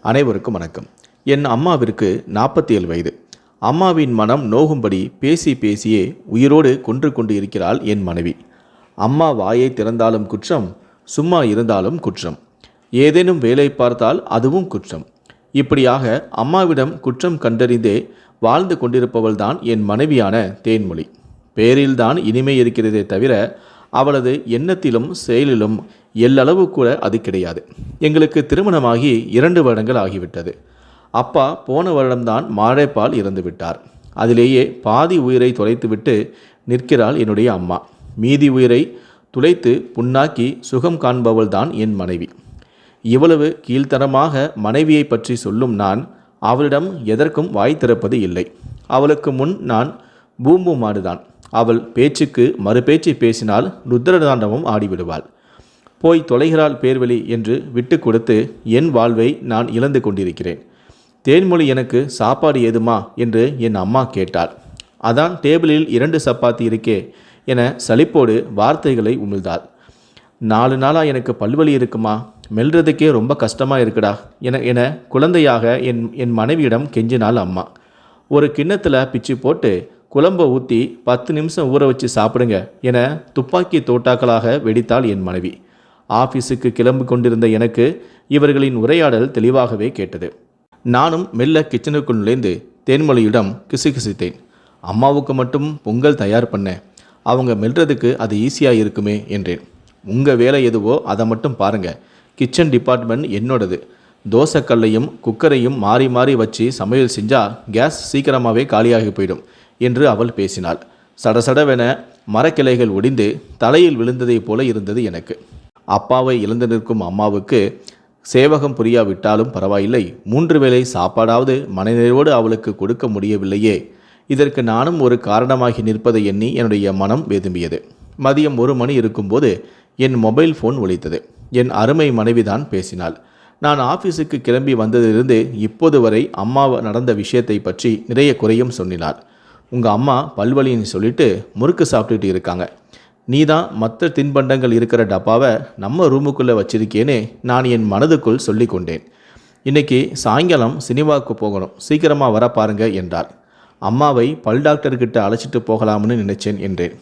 அனைவருக்கும் வணக்கம். என் அம்மாவிற்கு நாற்பத்தி ஏழு வயது. அம்மாவின் மனம் நோகும்படி பேசி பேசியே உயிரோடு கொன்று கொண்டு இருக்கிறாள் என் மனைவி. அம்மா வாயை திறந்தாலும் குற்றம் சும்மா இருந்தாலும் குற்றம். ஏதேனும் வேலை பார்த்தால் அதுவும் குற்றம். இப்படியாக அம்மாவிடம் குற்றம் கண்டறிந்தே வாழ்ந்து கொண்டிருப்பவள்தான் என் மனைவியான தேன்மொழி. பேரில்தான் இனிமை இருக்கிறதே தவிர அவளது எண்ணத்திலும் செயலிலும் எல்லளவு கூட அது கிடையாது. எங்களுக்கு திருமணமாகி இரண்டு வருடங்கள் ஆகிவிட்டது. அப்பா போன வருடம்தான் மாழைப்பால் இறந்து விட்டார். அதிலேயே பாதி உயிரை தொலைத்துவிட்டு நிற்கிறாள் என்னுடைய அம்மா. மீதி உயிரை துளைத்து புண்ணாக்கி சுகம் காண்பவள்தான் என் மனைவி. இவ்வளவு கீழ்த்தரமாக மனைவியை பற்றி சொல்லும் நான் அவளிடம் எதற்கும் வாய் திறப்பது இல்லை. அவளுக்கு முன் நான் பூம்பு மாடுதான். அவள் பேச்சுக்கு மறுபேச்சு பேசினால் ருத்ரதாண்டவம் ஆடிவிடுவாள். போய் தொலைகிறாள் பேர்வழி என்று விட்டு கொடுத்து என் வாழ்வை நான் இழந்து கொண்டிருக்கிறேன். தேன்மொழி எனக்கு சாப்பாடு ஏதுமா? என்று என் அம்மா கேட்டாள். அதான் டேபிளில் இரண்டு சப்பாத்தி இருக்கே என சலிப்போடு வார்த்தைகளை உமிழ்ந்தாள். நாலு நாளாக எனக்கு பல்வலி இருக்குமா? மெல்றதுக்கே ரொம்ப கஷ்டமாக இருக்குடா என என குழந்தையாக என் என் மனைவியிடம் கெஞ்சினாள் அம்மா. ஒரு கிண்ணத்தில் பிச்சு போட்டு குழம்ப ஊற்றி பத்து நிமிஷம் ஊற வச்சு சாப்பிடுங்க என துப்பாக்கி தோட்டாக்களாக வெடித்தாள் என் மனைவி. ஆஃபீஸுக்கு கிளம்பு கொண்டிருந்த எனக்கு இவர்களின் உரையாடல் தெளிவாகவே கேட்டது. நானும் மெல்ல கிச்சனுக்குள் நுழைந்து தேன்மொழியிடம் கிசுகிசுத்தேன். அம்மாவுக்கு மட்டும் பொங்கல் தயார் பண்ண. அவங்க மெல்றதுக்கு அது ஈஸியாக இருக்குமே என்றேன். உங்கள் வேலை எதுவோ அதை மட்டும் பாருங்க. கிச்சன் டிபார்ட்மெண்ட் என்னோடது. தோசைக்கல்லையும் குக்கரையும் மாறி மாறி வச்சு சமையல் செஞ்சால் கேஸ் சீக்கிரமாகவே காலியாகி போயிடும் என்று அவள் பேசினாள். சடசடவென மரக்கிளைகள் ஒடிந்து தலையில் விழுந்ததைப் போல இருந்தது எனக்கு. அப்பாவை இழந்து நிற்கும் அம்மாவுக்கு சேவகம் புரியாவிட்டாலும் பரவாயில்லை. மூன்று வேளை சாப்பாடாவது மனநிறைவோடு அவளுக்கு கொடுக்க முடியவில்லையே. இதற்கு நானும் ஒரு காரணமாகி நிற்பதை எண்ணி என்னுடைய மனம் வேதும்பியது. மதியம் ஒரு மணி இருக்கும்போது என் மொபைல் ஃபோன் ஒலித்தது. என் அருமை மனைவிதான் பேசினாள். நான் ஆஃபீஸுக்கு கிளம்பி வந்ததிலிருந்து இப்போது வரை அம்மா நடந்த விஷயத்தை பற்றி நிறைய குறையும் சொன்னினாள். உங்கள் அம்மா பல்வழின்னு சொல்லிட்டு முறுக்கு சாப்பிட்டுட்டு இருக்காங்க. நீ தான் மற்ற தின்பண்டங்கள் இருக்கிற டப்பாவை நம்ம ரூமுக்குள்ளே வச்சிருக்கேன்னு நான் என் மனதுக்குள் சொல்லி கொண்டேன் இன்னைக்கு சாயங்காலம் சினிமாவுக்கு போகணும். சீக்கிரமாக வர பாருங்க என்றாள். அம்மாவை பல் டாக்டர்கிட்ட அழைச்சிட்டு போகலாம்னு நினைச்சேன் என்றேன்.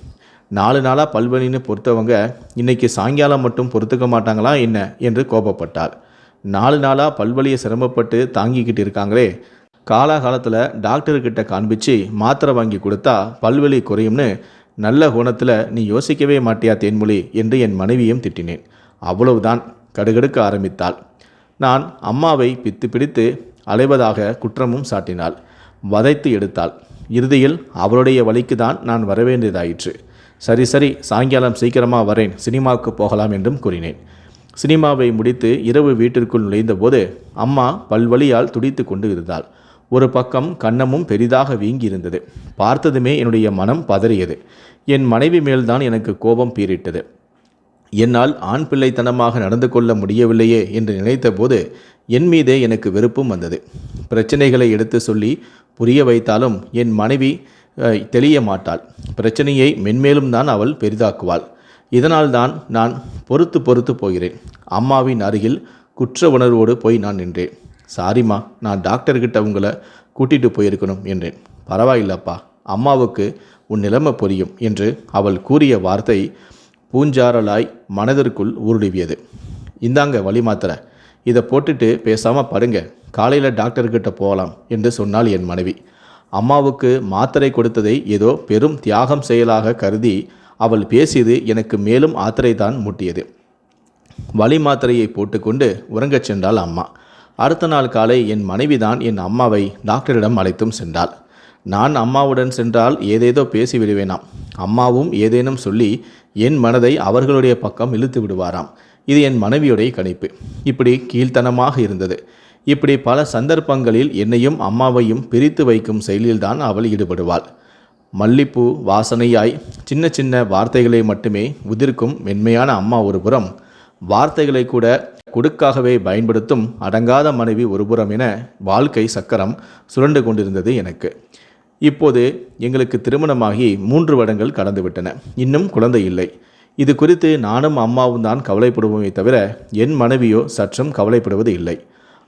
நாலு நாளாக பல்வனின்னு பொறுத்தவங்க இன்னைக்கு சாயங்காலம் மட்டும் பொறுத்துக்க மாட்டாங்களா என்ன என்று கோபப்பட்டாள். நாலு நாளாக பல்வலியை சிரமப்பட்டு தாங்கிக்கிட்டு இருக்காங்களே காலாகாலத்தில் டாக்டர்கிட்ட காண்பிச்சு மாத்திரை வாங்கி கொடுத்தா பல்வலி குறையும்னு நல்ல கோணத்தில் நீ யோசிக்கவே மாட்டியா தேன்மொழி? என்று என் மனைவியும் திட்டினேன். அவ்வளவுதான் கடுகடுக்க ஆரம்பித்தாள். நான் அம்மாவை பித்து பிடித்து அலைவதாக குற்றமும் சாட்டினாள். வதைத்து எடுத்தாள். இறுதியில் அவளுடைய வழிக்கு தான் நான் வரவேண்டியதாயிற்று சரி சரி சாயங்காலம் சீக்கிரமாக வரேன். சினிமாவுக்கு போகலாம் என்றும் கூறினேன். சினிமாவை முடித்து இரவு வீட்டிற்குள் நுழைந்தபோது அம்மா பல்வழியால் துடித்து கொண்டு இருந்தாள். ஒரு பக்கம் கன்னமும் பெரிதாக வீங்கியிருந்தது. பார்த்ததுமே என்னுடைய மனம் பதறியது. என் மனைவி மேல்தான் எனக்கு கோபம் பீறிட்டது. என்னால் ஆண் பிள்ளைத்தனமாக நடந்து கொள்ள முடியவில்லையே என்று நினைத்தபோது என் மீதே எனக்கு வெறுப்பும் வந்தது. பிரச்சனைகளை எடுத்து சொல்லி புரிய வைத்தாலும் என் மனைவி தெளிய மாட்டாள். பிரச்சனையை மென்மேலும் தான் அவள் பெரிதாக்குவாள். இதனால்தான் நான் பொறுத்து பொறுத்து போகிறேன். அம்மாவின் அருகில் குற்ற உணர்வோடு போய் நான் நின்றேன். சாரிம்மா நான் டாக்டர்கிட்ட உங்களை கூட்டிட்டு போயிருக்கணும் என்றேன். பரவாயில்லப்பா அம்மாவுக்கு உன் நிலைமை புரியும் என்று அவள் கூறிய வார்த்தை பூஞ்சாரலாய் மனதிற்குள் ஊருடுவியது இந்தாங்க வழி மாத்திரை. இதை போட்டுட்டு பேசாமல் படுங்க. காலையில் டாக்டர்கிட்ட போகலாம் என்று சொன்னாள் என் மனைவி. அம்மாவுக்கு மாத்திரை கொடுத்ததை ஏதோ பெரும் தியாகம் செயலாக கருதி அவள் பேசியது எனக்கு மேலும் ஆத்திரை தான் மூட்டியது. வழி மாத்திரையை போட்டுக்கொண்டு உறங்கச் சென்றாள் அம்மா. அடுத்த நாள் காலை என் மனைவிதான் என் அம்மாவை டாக்டரிடம் அழைத்தும் சென்றாள். நான் அம்மாவுடன் சென்றால் ஏதேதோ பேசி விடுவேனாம். அம்மாவும் ஏதேனும் சொல்லி என் மனதை அவர்களுடைய பக்கம் இழுத்து விடுவாராம். இது என் மனைவியுடைய கணிப்பு. இப்படி கீழ்த்தனமாக இருந்தது. இப்படி பல சந்தர்ப்பங்களில் என்னையும் அம்மாவையும் பிரித்து வைக்கும் செயலில்தான் அவள் ஈடுபடுவாள். மல்லிப்பூ வாசனையாய் சின்ன சின்ன வார்த்தைகளை மட்டுமே உதிர்க்கும் மென்மையான அம்மா ஒரு புறம் வார்த்தைகளை கூட கொடுக்காகவே பயன்படுத்தும் அடங்காத மனைவி ஒருபுறம் என வாழ்க்கை சக்கரம் சுரண்டு கொண்டிருந்தது எனக்கு. இப்போது எங்களுக்கு திருமணமாகி மூன்று வருடங்கள் கடந்துவிட்டன இன்னும் குழந்தை இல்லை. இது குறித்து நானும் அம்மாவும் தான் கவலைப்படுவோமே தவிர என் மனைவியோ சற்றும் கவலைப்படுவது இல்லை.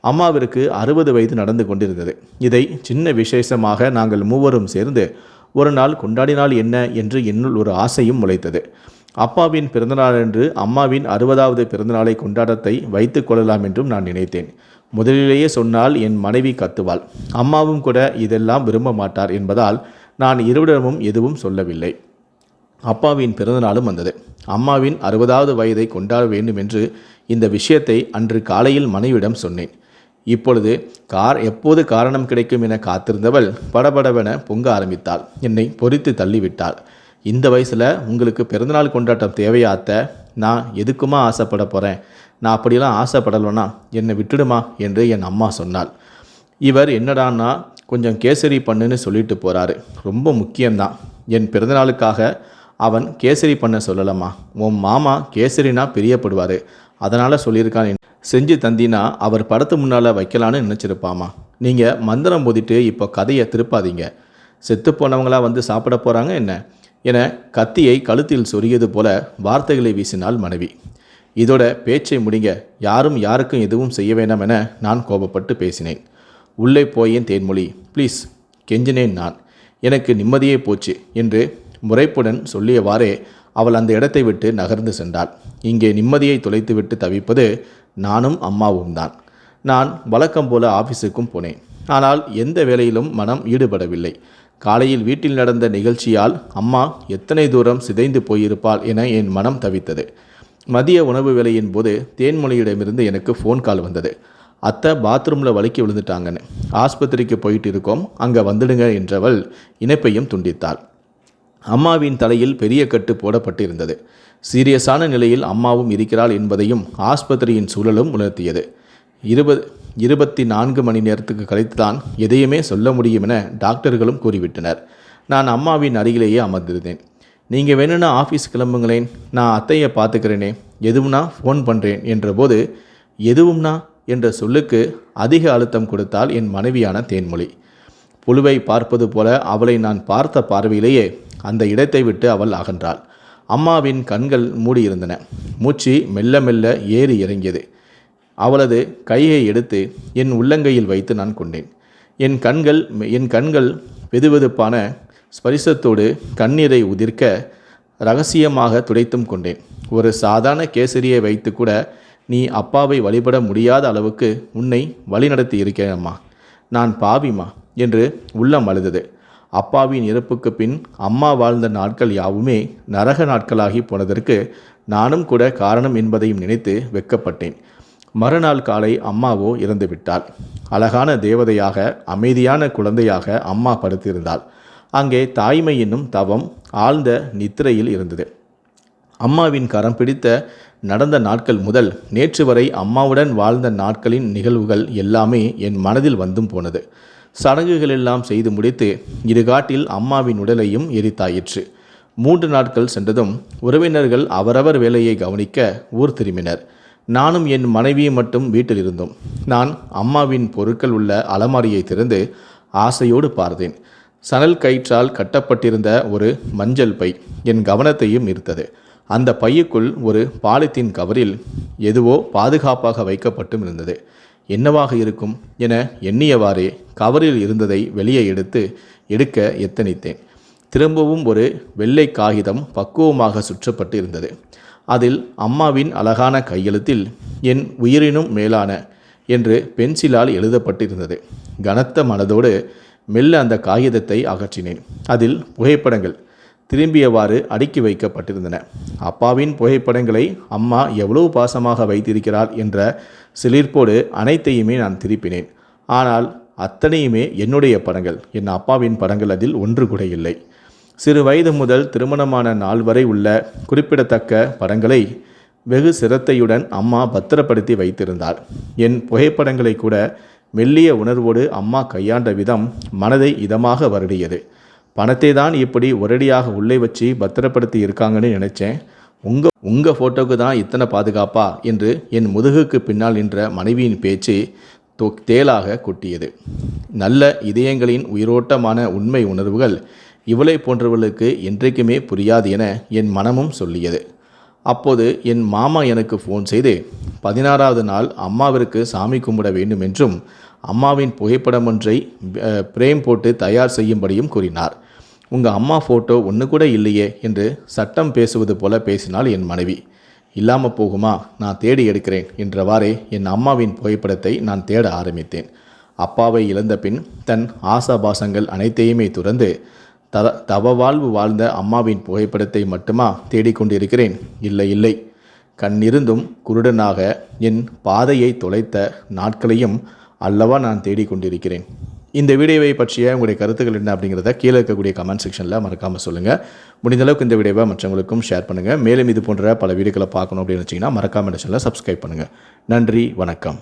அம்மாவிற்கு அறுபது வயது நடந்து கொண்டிருந்தது. இதை சின்ன விசேஷமாக நாங்கள் மூவரும் சேர்ந்து ஒரு நாள் கொண்டாடினால் என்ன என்று என்னுள் ஒரு ஆசையும் முளைத்தது. அப்பாவின் பிறந்தநாளன்று அம்மாவின் அறுபதாவது பிறந்தநாளை கொண்டாடத்தை வைத்து கொள்ளலாம் என்றும் நான் நினைத்தேன். முதலிலேயே சொன்னால் என் மனைவி கத்துவாள். அம்மாவும் கூட இதெல்லாம் விரும்ப மாட்டார் என்பதால் நான் இருவரிடமும் எதுவும் சொல்லவில்லை. அப்பாவின் பிறந்தநாளும் வந்தது. அம்மாவின் அறுபதாவது வயதை கொண்டாட வேண்டும் என்று இந்த விஷயத்தை அன்று காலையில் மனைவிடம் சொன்னேன். இப்பொழுது கார் எப்போது காரணம் கிடைக்கும் என காத்திருந்தவள் படபடவென பொங்க ஆரம்பித்தாள். என்னை பொறித்து தள்ளிவிட்டாள். இந்த வயசில் உங்களுக்கு பிறந்தநாள் கொண்டாட்டம் தேவையா அத்தை? நான் எதுக்குமா ஆசைப்பட போகிறேன் நான் அப்படியெல்லாம் ஆசைப்படலைன்னா என்னை விட்டுடுமா? என்று என் அம்மா சொன்னாள். இவர் என்னடான்னா கொஞ்சம் கேசரி பண்ணுன்னு சொல்லிட்டு போகிறாரு ரொம்ப முக்கியம்தான். என் பிறந்தநாளுக்காக அவன் கேசரி பண்ண சொல்லலம்மா. உன் மாமா கேசரினா பிரியப்படுவார். அதனால் சொல்லியிருக்கான். செஞ்சு தந்தினா அவர் படத்து முன்னால் வைக்கலான்னு நினச்சிருப்பாமா நீங்கள் மந்திரம் போதிட்டு இப்போ கதையை திருப்பாதீங்க. செத்து போனவங்களாக வந்து சாப்பிட போகிறாங்க என்ன? என கத்தியை கழுத்தில் சொரியது போல வார்த்தைகளை வீசினாள் மனைவி. இதோட பேச்சை முடிங்க யாரும் யாருக்கும் எதுவும் செய்ய வேண்டாம் என நான் கோபப்பட்டு பேசினேன். உள்ளே போயேன் தேன்மொழி ப்ளீஸ் கெஞ்சினேன் நான். எனக்கு நிம்மதியே போச்சு என்று முறைப்புடன் சொல்லியவாறே அவள் அந்த இடத்தை விட்டு நகர்ந்து சென்றாள். இங்கே நிம்மதியை தொலைத்துவிட்டு தவிப்பது நானும் அம்மாவும் தான். நான் வழக்கம் போல ஆஃபீஸுக்கும் போனேன். ஆனால் எந்த வேலையிலும் மனம் ஈடுபடவில்லை. காலையில் வீட்டில் நடந்த நிகழ்ச்சியால் அம்மா எத்தனை தூரம் சிதைந்து போயிருப்பாள் என என் மனம் தவித்தது. மதிய உணவு வேலையின் போது தேன்மொழியிடமிருந்து எனக்கு ஃபோன் கால் வந்தது. அத்தை பாத்ரூமில் வலிக்கி விழுந்துட்டாங்கன்னு. ஆஸ்பத்திரிக்கு போயிட்டு இருக்கோம். அங்கே வந்துடுங்க என்றவள் இணைப்பையும் துண்டித்தாள். அம்மாவின் தலையில் பெரிய கட்டு போடப்பட்டிருந்தது. சீரியஸான நிலையில் அம்மாவும் இருக்கிறாள் என்பதையும் ஆஸ்பத்திரியின் சூழலும் உணர்த்தியது. இருபது இருபத்தி நான்கு மணி நேரத்துக்கு கழித்துதான் எதையுமே சொல்ல முடியும் என டாக்டர்களும் கூறிவிட்டனர். நான் அம்மாவின் அருகிலேயே அமர்ந்திருந்தேன். நீங்கள் வேணும்னா ஆஃபீஸ் கிளம்புங்களேன். நான் அத்தையை பார்த்துக்கிறேனே. எதுவும்னா ஃபோன் பண்ணுறேன் என்றபோது எதுவும்னா? என்ற சொல்லுக்கு அதிக அழுத்தம் கொடுத்தால் என் மனைவியான தேன்மொழி. புழுவை பார்ப்பது போல அவளை நான் பார்த்த பார்வையிலேயே அந்த இடத்தை விட்டு அவள் அகன்றாள். அம்மாவின் கண்கள் மூடியிருந்தன. மூச்சு மெல்ல மெல்ல ஏறி இறங்கியது. அவளது கையை எடுத்து என் உள்ளங்கையில் வைத்து நான் கொண்டேன். என் கண்கள் என் கண்கள் வெதுவெதுப்பான ஸ்பரிசத்தோடு கண்ணீரை உதிர்க்க ரகசியமாக துடைத்தும் கொண்டேன். ஒரு சாதாரண கேசரியை வைத்து கூட நீ அப்பாவை வழிபட முடியாத அளவுக்கு உன்னை வழிநடத்தி இருக்கிறேம்மா நான் பாவிமா என்று உள்ளம் அழுதது. அப்பாவின் இறப்புக்கு பின் அம்மா வாழ்ந்த நாட்கள் யாவுமே நரக நாட்களாகி போனதற்கு நானும் கூட காரணம் என்பதையும் நினைத்து வெக்கப்பட்டேன். மறுநாள் காலை அம்மாவோ இறந்துவிட்டாள். அழகான தேவதையாக அமைதியான குழந்தையாக அம்மா படுத்திருந்தாள். அங்கே தாய்மை என்னும் தவம் ஆழ்ந்த நித்திரையில் இருந்தது. அம்மாவின் கரம் பிடித்த நடந்த நாட்கள் முதல் நேற்று வரை அம்மாவுடன் வாழ்ந்த நாட்களின் நிகழ்வுகள் எல்லாமே என் மனதில் வந்தும் போனது. சடங்குகள் எல்லாம் செய்து முடித்து இருகாட்டில் அம்மாவின் உடலையும் எரித்தாயிற்று. மூன்று நாட்கள் சென்றதும் உறவினர்கள் அவரவர் வேலையை கவனிக்க ஊர் திரும்பினர். நானும் என் மனைவியும் மட்டும் வீட்டில் இருந்தோம் நான் அம்மாவின் பொருட்கள் உள்ள அலமாரியை திறந்து ஆசையோடு பார்த்தேன். சணல் கயிற்றால் கட்டப்பட்டிருந்த ஒரு மஞ்சள் பை என் கவனத்தையும் ஈர்த்தது. அந்த பையுக்குள் ஒரு பாலித்தீன் கவரில் எதுவோ பாதுகாப்பாக வைக்கப்பட்டும் இருந்தது. என்னவாக இருக்கும் என எண்ணியவாறே கவரில் இருந்ததை வெளியே எடுத்து எடுக்க எத்தனித்தேன். திரும்பவும் ஒரு வெள்ளை காகிதம் பக்குவமாக சுற்றப்பட்டு இருந்தது. அதில் அம்மாவின் அழகான கையெழுத்தில் என் உயிரினும் மேலான என்று பென்சிலால் எழுதப்பட்டிருந்தது. கனத்த மனதோடு மெல்ல அந்த காகிதத்தை அகற்றினேன். அதில் புகைப்படங்கள் திரும்பியவாறு அடுக்கி வைக்கப்பட்டிருந்தன. அப்பாவின் புகைப்படங்களை அம்மா எவ்வளவு பாசமாக வைத்திருக்கிறாள் என்ற சிலிர்ப்போடு அனைத்தையுமே நான் திருப்பினேன். ஆனால் அத்தனையுமே என்னுடைய படங்கள். என் அப்பாவின் படங்கள் அதில் ஒன்று கூட இல்லை. சிறு வயது முதல் திருமணமான நாள் வரை உள்ள குறிப்பிடத்தக்க படங்களை வெகு சிரத்தையுடன் அம்மா பத்திரப்படுத்தி வைத்திருந்தார் என் புகைப்படங்களை கூட மெல்லிய உணர்வோடு அம்மா கையாண்ட விதம் மனதை இதமாக வருடியது. பணத்தை தான் இப்படி ஒரடியாக உள்ளே வச்சு பத்திரப்படுத்தி இருக்காங்கன்னு நினச்சேன். உங்கள் உங்கள் ஃபோட்டோவுக்கு தான் இத்தனை பாதுகாப்பா? என்று என் முதுகுக்கு பின்னால் நின்ற மனைவியின் பேச்சு தோ தேலாக கொட்டியது. நல்ல இதயங்களின் உயிரோட்டமான உண்மை உணர்வுகள் இவளை போன்றவளுக்கு என்றைக்குமே புரியாது என என் மனமும் சொல்லியது. அப்போது என் மாமா எனக்கு ஃபோன் செய்து பதினாறாவது நாள் அம்மாவிற்கு சாமி கும்பிட வேண்டும் என்றும் அம்மாவின் புகைப்படம் ஒன்றை பிரேம் போட்டு தயார் செய்யும்படியும் கூறினார். உங்கள் அம்மா ஃபோட்டோ ஒன்று கூட இல்லையே என்று சட்டம் பேசுவது போல பேசினாள் என் மனைவி. இல்லாமல் போகுமா நான் தேடி எடுக்கிறேன் என்றவாறே என் அம்மாவின் புகைப்படத்தை நான் தேட ஆரம்பித்தேன். அப்பாவை இழந்த பின் தன் ஆசாபாசங்கள் அனைத்தையுமே துறந்து த தவ வாழ்வு வாழ்ந்த அம்மாவின் புகைப்படத்தை மட்டுமா தேடிக்கொண்டிருக்கிறேன்? இல்லை இல்லை. கண்ணிருந்தும் குருடனாக என் பாதையை தொலைத்த நாட்களையும் அல்லவா நான் தேடிக்கொண்டிருக்கிறேன். இந்த வீடியோவை பற்றிய உங்களுடைய கருத்துக்கள் என்ன அப்படிங்கிறத கீழே இருக்கக்கூடிய கமெண்ட் செக்ஷனில் மறக்காமல் சொல்லுங்கள் முடிந்தளவுக்கு இந்த வீடியோவை மற்றவங்களுக்கும் ஷேர் பண்ணுங்கள் மேலும் இது போன்ற பல வீடியோக்களை பார்க்கணும் அப்படின்னு வச்சிங்கன்னா மறக்காமல் சேனலை சப்ஸ்கிரைப் பண்ணுங்கள் நன்றி வணக்கம்.